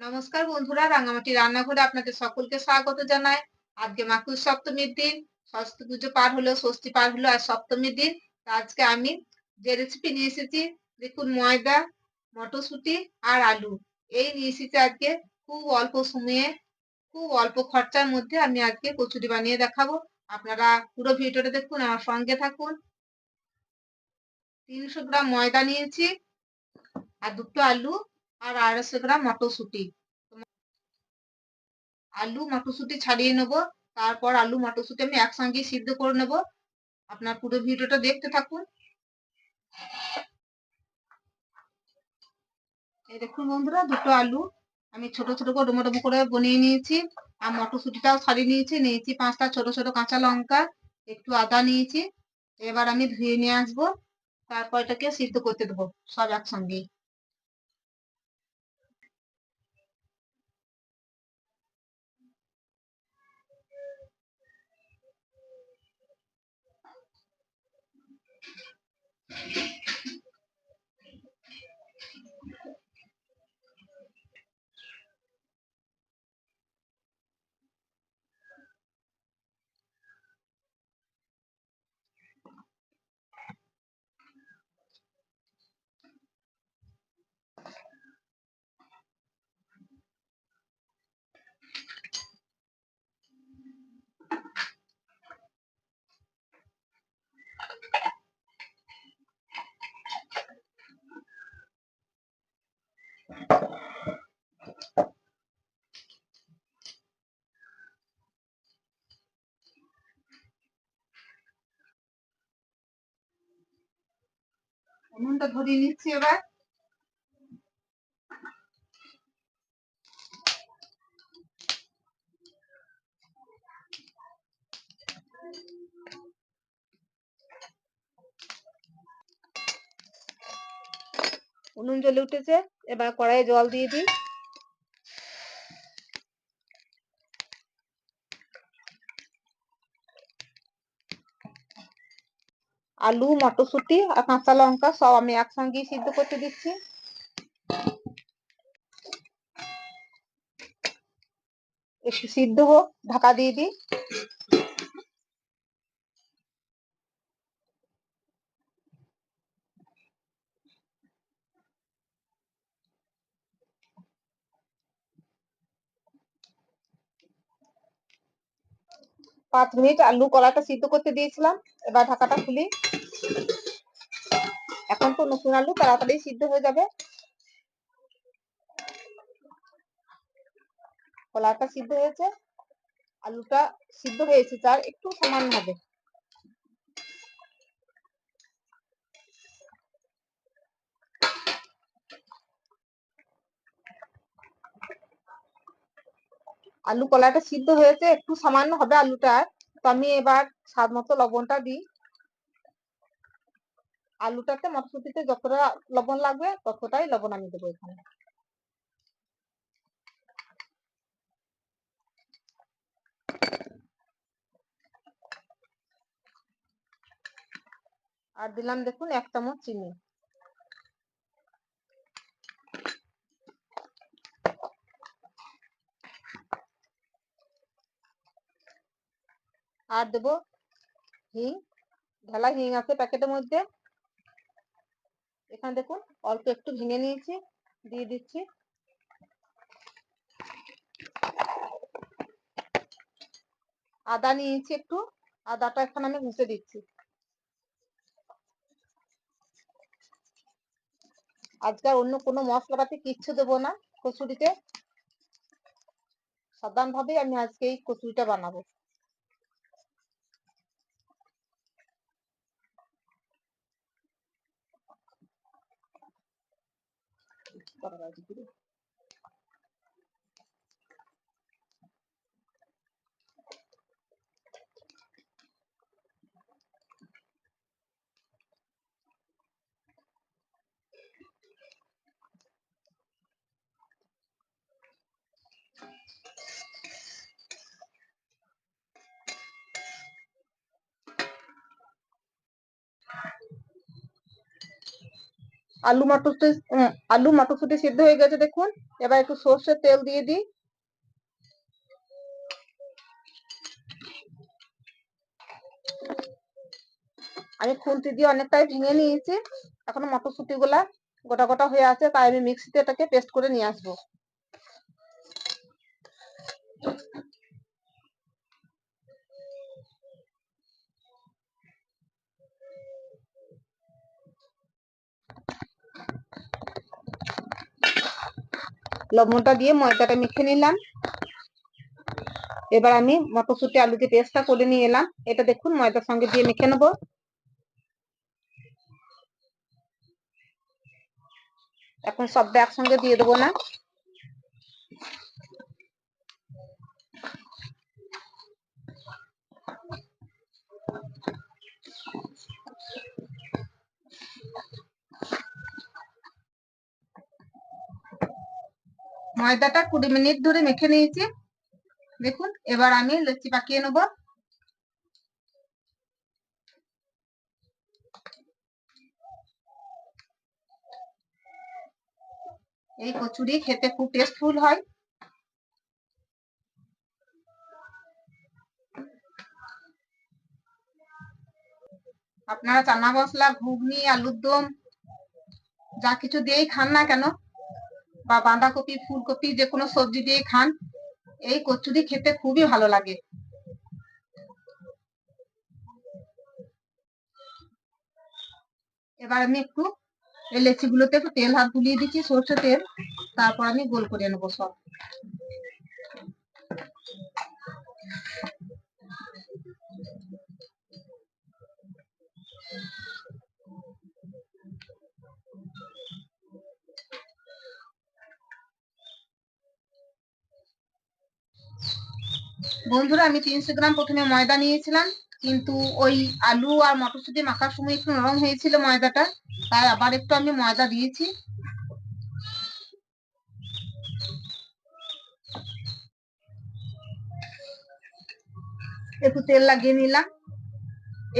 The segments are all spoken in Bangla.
নমস্কার বন্ধুরা, রাঙামাটি রান্নাঘরে আপনাদের সকলকে স্বাগত জানাই। আজকে মাকুর সপ্তমীর দিন সরস্বতী পুজো পার হলো, ষষ্ঠী পার হলো আর সপ্তমীর দিন। আজকে আমি যে রেসিপি নিয়ে এসেছি, দেখুন ময়দা, মটরশুঁটি আর আলু। এই নিয়ে এসেছি আজকে খুব অল্প সময়ে, খুব অল্প খরচার মধ্যে আমি আজকে কচুরি বানিয়ে দেখাবো। আপনারা পুরো ভিডিওটা দেখুন, আমার সঙ্গে থাকুন। তিনশো গ্রাম ময়দা নিয়েছি আর দুটো আলু আর আড়াইশো গ্রাম মটরশুঁটি। আলু মটরশুঁটি ছাড়িয়ে নেব, তারপর আলু মটরশুঁটি আমি একসঙ্গে সিদ্ধ করে নেব। আপনার পুরো ভিডিওটা দেখতে থাকুন। এই দেখুন বন্ধুরা, দুটো আলু আমি ছোট ছোট করে ডুমো করে বনিয়ে নিয়েছি, আর মটরশুঁটিটাও ছাড়িয়ে নিয়েছি। নিয়েছি পাঁচটা ছোট ছোট কাঁচা লঙ্কা, একটু আদা নিয়েছি। এবার আমি ধুয়ে নিয়ে আসব, তারপর এটাকে সিদ্ধ করতে দেবো সব একসঙ্গে উনুনটা ধরিয়ে নিচ্ছি এবার। উনুন জ্বলে উঠেছে এবার কড়াইয়ে জল দিয়ে দিই। আলু, মটরশুঁটি আর কাঁচা লঙ্কা সব আমি একসঙ্গেই সিদ্ধ করতে দিচ্ছি। একটু সিদ্ধ হোক, ঢাকা দিয়ে দিই। পাঁচ মিনিট আলু কলাটা সিদ্ধ করতে দিয়েছিলাম। এবার ঢাকাটা খুলি। এখন তো নতুন আলু তাড়াতাড়ি সিদ্ধ হয়ে যাবে। কলাটা সিদ্ধ হয়েছে। আলুটা সিদ্ধ হয়েছে, তার একটু সমান হবে। আলু কলাটা সিদ্ধ হয়েছে, একটু সামান্য হবে আলুটা। তো আমি এবার স্বাদ মতো লবণটা দিই। আলুটাতে মটরশুটিতে যতটা লবণ লাগবে, ততটাই লবণ আমি দেবো এখানে। আর দিলাম দেখুন এক চামচ চিনি। আর দেবো হিং, ঢালা হিং আছে প্যাকেটের মধ্যে। এখানে দেখুন, অল্প একটু ভেঙে নিয়েছি, দিয়ে দিচ্ছি। আদা নিয়েছি একটু, আদাটা এখানে আমি ঘুষে দিচ্ছি। আজকাল অন্য কোনো মশলাপাতি কিচ্ছু দেবো না, কচুরিতে। সাধারণ ভাবেই আমি আজকে এই কচুরিটা বানাবো। para la আলু মটরশুটি উম, আলু মটরশুটি সিদ্ধ হয়ে গেছে দেখুন। এবার একটু সর্ষের তেল দিয়ে দিই। আমি খুন্তি দিয়ে অনেকটাই ভেঙে নিয়েছি। এখন মটরশুটি গুলা গোটা গোটা হয়ে আছে তাই আমি মিক্সিতে এটাকে পেস্ট করে নিয়ে আসব। লবণটা দিয়ে ময়দাটা মেখে নিলাম। এবার আমি মটরশুটি আলু যে পেস্টটা করে নিয়ে এলাম। এটা দেখুন, ময়দার সঙ্গে দিয়ে মেখে নেব। এখন সবটা একসঙ্গে দিয়ে দেবো না। ময়দাটা কুড়ি মিনিট ধরে মেখে নিয়েছি। দেখুন, এবার আমি লুচি পাকিয়ে নেব। এই কচুরি খেতে খুব টেস্টফুল হয়। আপনারা চানা মশলা, ঘুগনি আলুর দম যা কিছু দিয়েই খান না কেন বা বাঁধাকপি, ফুলকপি যে কোনো সবজি দিয়ে খান। এই কচুরি খেতে খুবই ভালো লাগে। এবার আমি একটু এই লেচিগুলোতে একটু তেল হাত বুলিয়ে দিচ্ছি, সর্ষে তেল। তারপর আমি গোল করে নেব সব। বন্ধুরা, আমি তিনশো গ্রাম প্রথমে ময়দা নিয়েছিলাম, কিন্তু ওই আলু আর মটরশুঁটি মাখার সময় একটু নরম হয়েছিল ময়দাটা, তাই আবার একটু আমি ময়দা দিয়েছি। একটু তেল লাগিয়ে নিলাম,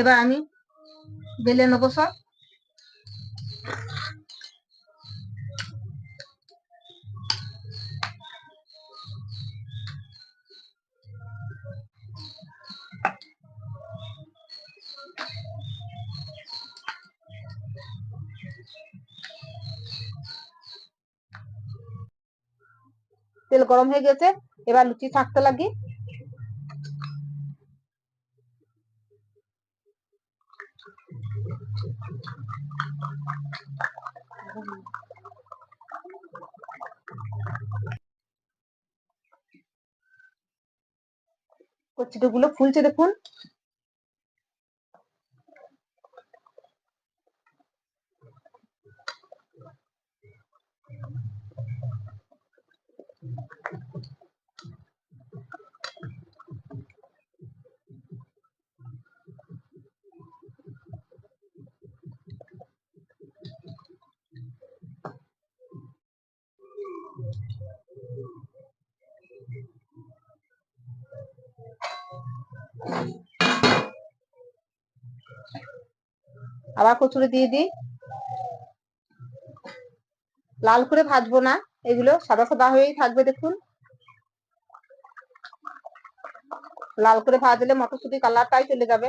এবার আমি বেলে নেব সব। তেল গরম হয়ে গেছে এবার লুচি ছাকতে লাগি কচিটা ফুলছে দেখুন। আবার কচুরি দিয়ে দিই। লাল করে ভাজবো না, এগুলো সাদা সাদা হয়েই থাকবে দেখুন। লাল করে ভাজলে মটরশুটি কালারটাই চলে যাবে।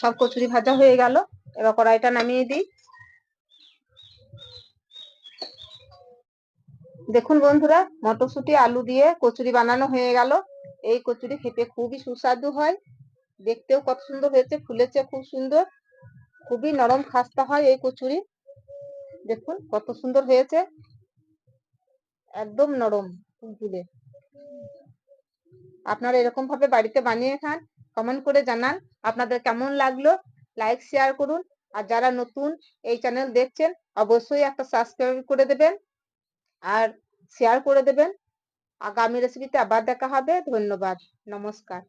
সব কচুরি ভাজা হয়ে গেল। এবার কড়াইটা নামিয়ে দিই। দেখুন বন্ধুরা, মটরশুঁটি, আলু দিয়ে কচুরি বানানো হয়ে গেল। এই কচুরি খেতে খুবই সুস্বাদু হয়। দেখতেও কত সুন্দর হয়েছে, ফুলেছে খুব সুন্দর। খুবই নরম খাস্তা হয় এই কচুরি। দেখুন কত সুন্দর হয়েছে। একদম নরম ফুলে। আপনারা এরকম ভাবে বাড়িতে বানিয়ে খান। কমেন্ট করে জানান আপনাদের কেমন লাগল। লাইক শেয়ার করুন। আর যারা নতুন এই চ্যানেল দেখছেন, অবশ্যই একটা সাবস্ক্রাইব করে দেবেন। আর শেয়ার করে দেবেন। আগামী রেসিপিতে আবার দেখা হবে। ধন্যবাদ। নমস্কার।